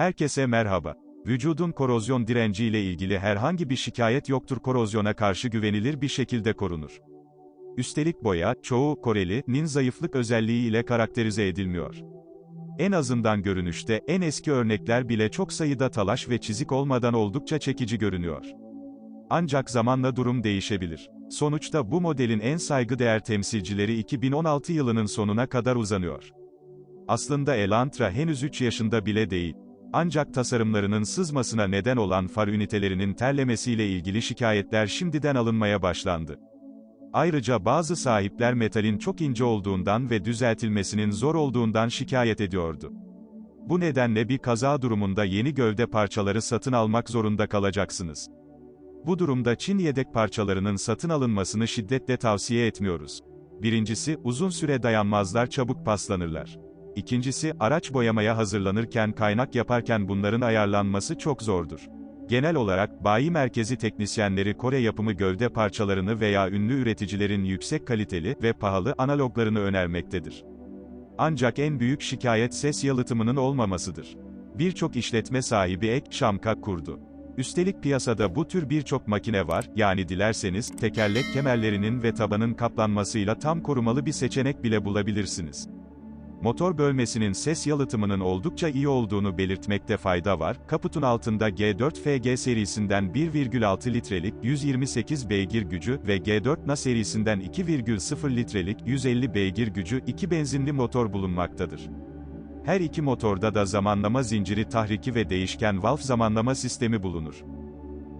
Herkese merhaba. Vücudun korozyon direnci ile ilgili herhangi bir şikayet yoktur korozyona karşı güvenilir bir şekilde korunur. Üstelik boya, çoğu Koreli'nin zayıflık özelliği ile karakterize edilmiyor. En azından görünüşte, en eski örnekler bile çok sayıda talaş ve çizik olmadan oldukça çekici görünüyor. Ancak zamanla durum değişebilir. Sonuçta bu modelin en saygıdeğer temsilcileri 2016 yılının sonuna kadar uzanıyor. Aslında Elantra henüz 3 yaşında bile değil. Ancak tasarımlarının sızmasına neden olan far ünitelerinin terlemesiyle ilgili şikayetler şimdiden alınmaya başlandı. Ayrıca bazı sahipler metalin çok ince olduğundan ve düzeltilmesinin zor olduğundan şikayet ediyordu. Bu nedenle bir kaza durumunda yeni gövde parçaları satın almak zorunda kalacaksınız. Bu durumda Çin yedek parçalarının satın alınmasını şiddetle tavsiye etmiyoruz. Birincisi, uzun süre dayanmazlar çabuk paslanırlar. İkincisi, araç boyamaya hazırlanırken kaynak yaparken bunların ayarlanması çok zordur. Genel olarak, bayi merkezi teknisyenleri Kore yapımı gövde parçalarını veya ünlü üreticilerin yüksek kaliteli ve pahalı analoglarını önermektedir. Ancak en büyük şikayet ses yalıtımının olmamasıdır. Birçok işletme sahibi ek şamka kurdu. Üstelik piyasada bu tür birçok makine var, yani dilerseniz, tekerlek kemerlerinin ve tabanın kaplanmasıyla tam korumalı bir seçenek bile bulabilirsiniz. Motor bölmesinin ses yalıtımının oldukça iyi olduğunu belirtmekte fayda var. Kaputun altında G4 FG serisinden 1,6 litrelik 128 beygir gücü ve G4 NA serisinden 2,0 litrelik 150 beygir gücü iki benzinli motor bulunmaktadır. Her iki motorda da zamanlama zinciri tahriki ve değişken valve zamanlama sistemi bulunur.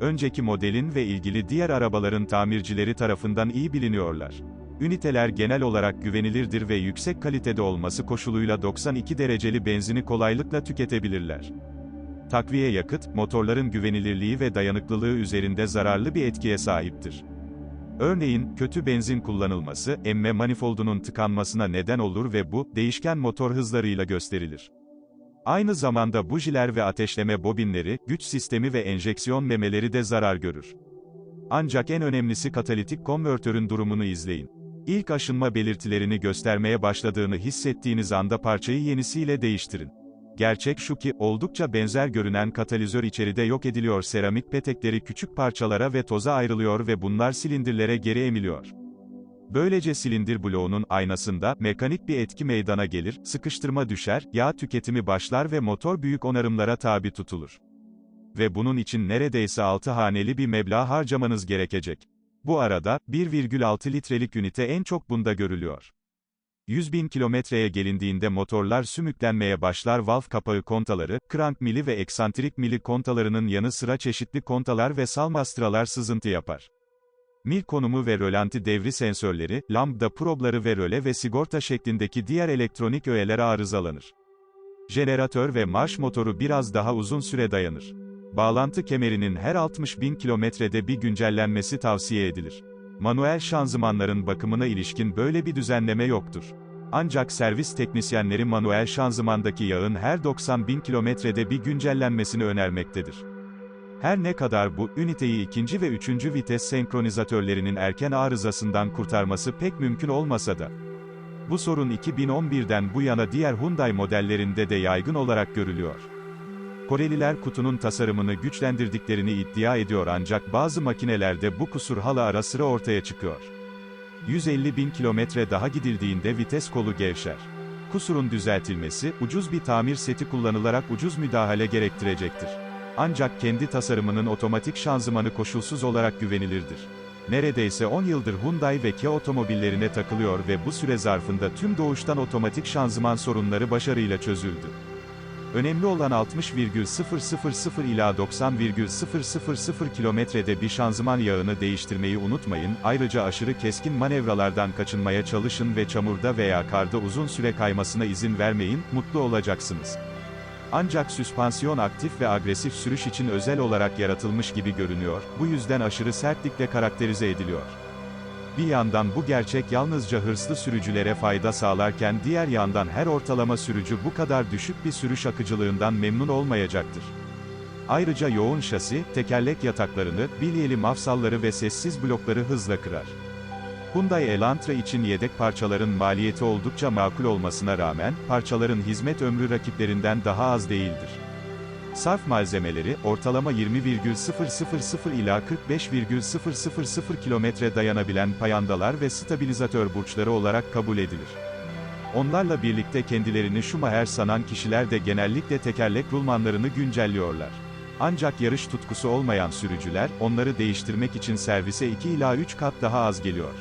Önceki modelin ve ilgili diğer arabaların tamircileri tarafından iyi biliniyorlar. Üniteler genel olarak güvenilirdir ve yüksek kalitede olması koşuluyla 92 dereceli benzini kolaylıkla tüketebilirler. Takviye yakıt, motorların güvenilirliği ve dayanıklılığı üzerinde zararlı bir etkiye sahiptir. Örneğin, kötü benzin kullanılması, emme manifoldunun tıkanmasına neden olur ve bu, değişken motor hızlarıyla gösterilir. Aynı zamanda bujiler ve ateşleme bobinleri, güç sistemi ve enjeksiyon memeleri de zarar görür. Ancak en önemlisi katalitik konvertörün durumunu izleyin. İlk aşınma belirtilerini göstermeye başladığını hissettiğiniz anda parçayı yenisiyle değiştirin. Gerçek şu ki, oldukça benzer görünen katalizör içeride yok ediliyor seramik petekleri küçük parçalara ve toza ayrılıyor ve bunlar silindirlere geri emiliyor. Böylece silindir bloğunun aynasında mekanik bir etki meydana gelir, sıkıştırma düşer, yağ tüketimi başlar ve motor büyük onarımlara tabi tutulur. Ve bunun için neredeyse 6 haneli bir meblağ harcamanız gerekecek. Bu arada, 1,6 litrelik ünite en çok bunda görülüyor. 100 bin kilometreye gelindiğinde motorlar sümüklenmeye başlar valve kapağı kontaları, crank mili ve eksantrik mili kontalarının yanı sıra çeşitli kontalar ve salmastralar sızıntı yapar. Mil konumu ve rölanti devri sensörleri, lambda probları ve röle ve sigorta şeklindeki diğer elektronik öğeler arızalanır. Jeneratör ve marş motoru biraz daha uzun süre dayanır. Bağlantı kemerinin her 60 bin kilometrede bir güncellenmesi tavsiye edilir. Manuel şanzımanların bakımına ilişkin böyle bir düzenleme yoktur. Ancak servis teknisyenleri manuel şanzımandaki yağın her 90 bin kilometrede bir güncellenmesini önermektedir. Her ne kadar bu, üniteyi ikinci ve üçüncü vites senkronizatörlerinin erken arızasından kurtarması pek mümkün olmasa da, bu sorun 2011'den bu yana diğer Hyundai modellerinde de yaygın olarak görülüyor. Koreliler kutunun tasarımını güçlendirdiklerini iddia ediyor ancak bazı makinelerde bu kusur hala ara sıra ortaya çıkıyor. 150 bin kilometre daha gidildiğinde vites kolu gevşer. Kusurun düzeltilmesi, ucuz bir tamir seti kullanılarak ucuz müdahale gerektirecektir. Ancak kendi tasarımının otomatik şanzımanı koşulsuz olarak güvenilirdir. Neredeyse 10 yıldır Hyundai ve Kia otomobillerine takılıyor ve bu süre zarfında tüm doğuştan otomatik şanzıman sorunları başarıyla çözüldü. Önemli olan 60,000 ila 90,000 kilometrede bir şanzıman yağını değiştirmeyi unutmayın, ayrıca aşırı keskin manevralardan kaçınmaya çalışın ve çamurda veya karda uzun süre kaymasına izin vermeyin, mutlu olacaksınız. Ancak süspansiyon aktif ve agresif sürüş için özel olarak yaratılmış gibi görünüyor, bu yüzden aşırı sertlikle karakterize ediliyor. Bir yandan bu gerçek yalnızca hırslı sürücülere fayda sağlarken diğer yandan her ortalama sürücü bu kadar düşük bir sürüş akıcılığından memnun olmayacaktır. Ayrıca yoğun şasi, tekerlek yataklarını, bilyeli mafsalları ve sessiz blokları hızla kırar. Hyundai Elantra için yedek parçaların maliyeti oldukça makul olmasına rağmen, parçaların hizmet ömrü rakiplerinden daha az değildir. Sarf malzemeleri, ortalama 20,000 ila 45,000 kilometre dayanabilen payandalar ve stabilizatör burçları olarak kabul edilir. Onlarla birlikte kendilerini Schumacher sanan kişiler de genellikle tekerlek rulmanlarını güncelliyorlar. Ancak yarış tutkusu olmayan sürücüler, onları değiştirmek için servise 2 ila 3 kat daha az geliyor.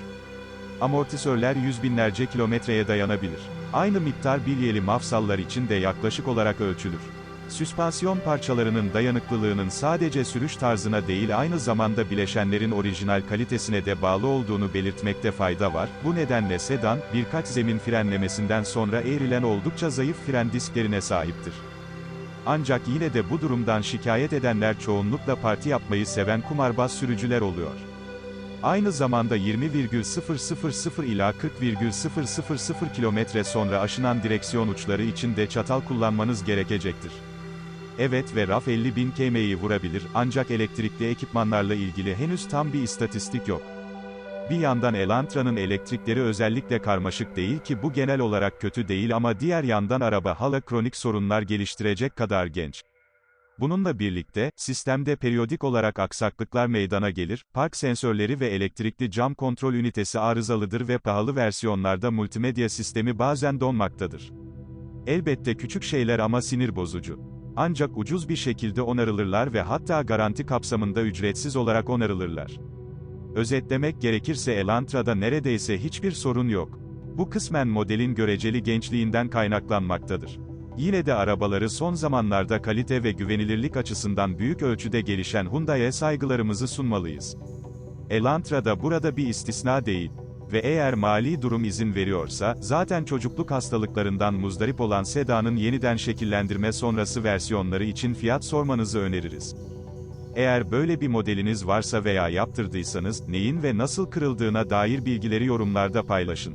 Amortisörler yüz binlerce kilometreye dayanabilir. Aynı miktar bilyeli mafsallar için de yaklaşık olarak ölçülür. Süspansiyon parçalarının dayanıklılığının sadece sürüş tarzına değil aynı zamanda bileşenlerin orijinal kalitesine de bağlı olduğunu belirtmekte fayda var. Bu nedenle sedan, birkaç zemin frenlemesinden sonra eğrilen oldukça zayıf fren disklerine sahiptir. Ancak yine de bu durumdan şikayet edenler çoğunlukla parti yapmayı seven kumarbaz sürücüler oluyor. Aynı zamanda 20,000 ila 40,000 kilometre sonra aşınan direksiyon uçları için de çatal kullanmanız gerekecektir. Evet ve RAF 50.000 km'yi vurabilir, ancak elektrikli ekipmanlarla ilgili henüz tam bir istatistik yok. Bir yandan Elantra'nın elektrikleri özellikle karmaşık değil ki bu genel olarak kötü değil ama diğer yandan araba hala kronik sorunlar geliştirecek kadar genç. Bununla birlikte, sistemde periyodik olarak aksaklıklar meydana gelir, park sensörleri ve elektrikli cam kontrol ünitesi arızalıdır ve pahalı versiyonlarda multimedya sistemi bazen donmaktadır. Elbette küçük şeyler ama sinir bozucu. Ancak ucuz bir şekilde onarılırlar ve hatta garanti kapsamında ücretsiz olarak onarılırlar. Özetlemek gerekirse Elantra'da neredeyse hiçbir sorun yok. Bu kısmen modelin göreceli gençliğinden kaynaklanmaktadır. Yine de arabaları son zamanlarda kalite ve güvenilirlik açısından büyük ölçüde gelişen Hyundai'ye saygılarımızı sunmalıyız. Elantra da burada bir istisna değil. Ve eğer mali durum izin veriyorsa, zaten çocukluk hastalıklarından muzdarip olan sedanın yeniden şekillendirme sonrası versiyonları için fiyat sormanızı öneririz. Eğer böyle bir modeliniz varsa veya yaptırdıysanız, neyin ve nasıl kırıldığına dair bilgileri yorumlarda paylaşın.